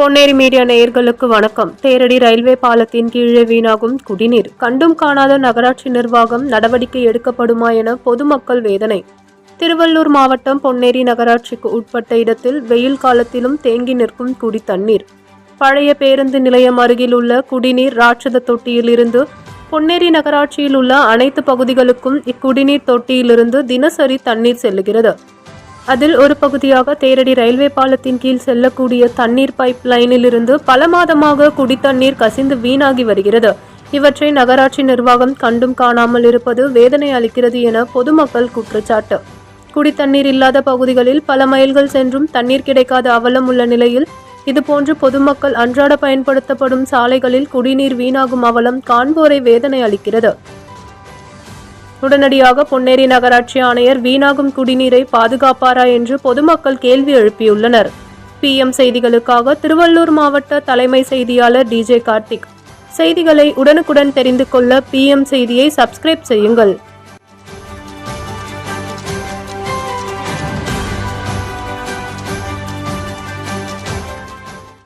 Ponneri media நேயர்களுக்கு வணக்கம். தேரடி railway பாலத்தின் கீழே வீணாகும் குடிநீர். கண்டும் காணாத நகராட்சி நிர்வாகம் நடவடிக்கை எடுக்கப்படுமா என பொதுமக்கள் வேதனை. திருவள்ளூர் மாவட்டம் பொன்னேரி நகராட்சிக்கு உட்பட்ட இடத்தில் வெயில் காலத்திலும் தேங்கி நிற்கும் குடி தண்ணீர். பழைய பேருந்து நிலையம் அருகில் உள்ள குடிநீர் ராட்சத தொட்டியிலிருந்து பொன்னேரி நகராட்சியில் உள்ள அனைத்து பகுதிகளுக்கும் இக்குடிநீர் தொட்டியிலிருந்து தினசரி தண்ணீர் செல்லுகிறது. அதில் ஒரு பகுதியாக தேரடி ரயில்வே பாலத்தின் கீழ் செல்லக்கூடிய தண்ணீர் பைப் லைனிலிருந்து பல மாதமாக குடித்தண்ணீர் கசிந்து வீணாகி வருகிறது. இவற்றை நகராட்சி நிர்வாகம் கண்டும் காணாமல் இருப்பது வேதனை அளிக்கிறது என பொதுமக்கள் குற்றச்சாட்டு. குடித்தண்ணீர் இல்லாத பகுதிகளில் பல மைல்கள் சென்றும் தண்ணீர் கிடைக்காத அவலம் உள்ள நிலையில் இதுபோன்று பொதுமக்கள் அன்றாட பயன்படுத்தப்படும் சாலைகளில் குடிநீர் வீணாகும் அவலம் காண்போரை வேதனை அளிக்கிறது. உடனடியாக பொன்னேரி நகராட்சி ஆணையர் வீணாகும் குடிநீரை பாதுகாப்பாரா என்று பொதுமக்கள் கேள்வி எழுப்பியுள்ளனர். பிஎம் செய்திகளுக்காக திருவள்ளூர் மாவட்ட தலைமை செய்தியாளர் டிஜே கார்த்திக். செய்திகளை உடனுக்குடன் தெரிந்து கொள்ள பிஎம் செய்தியை சப்ஸ்கிரைப் செய்யுங்கள்.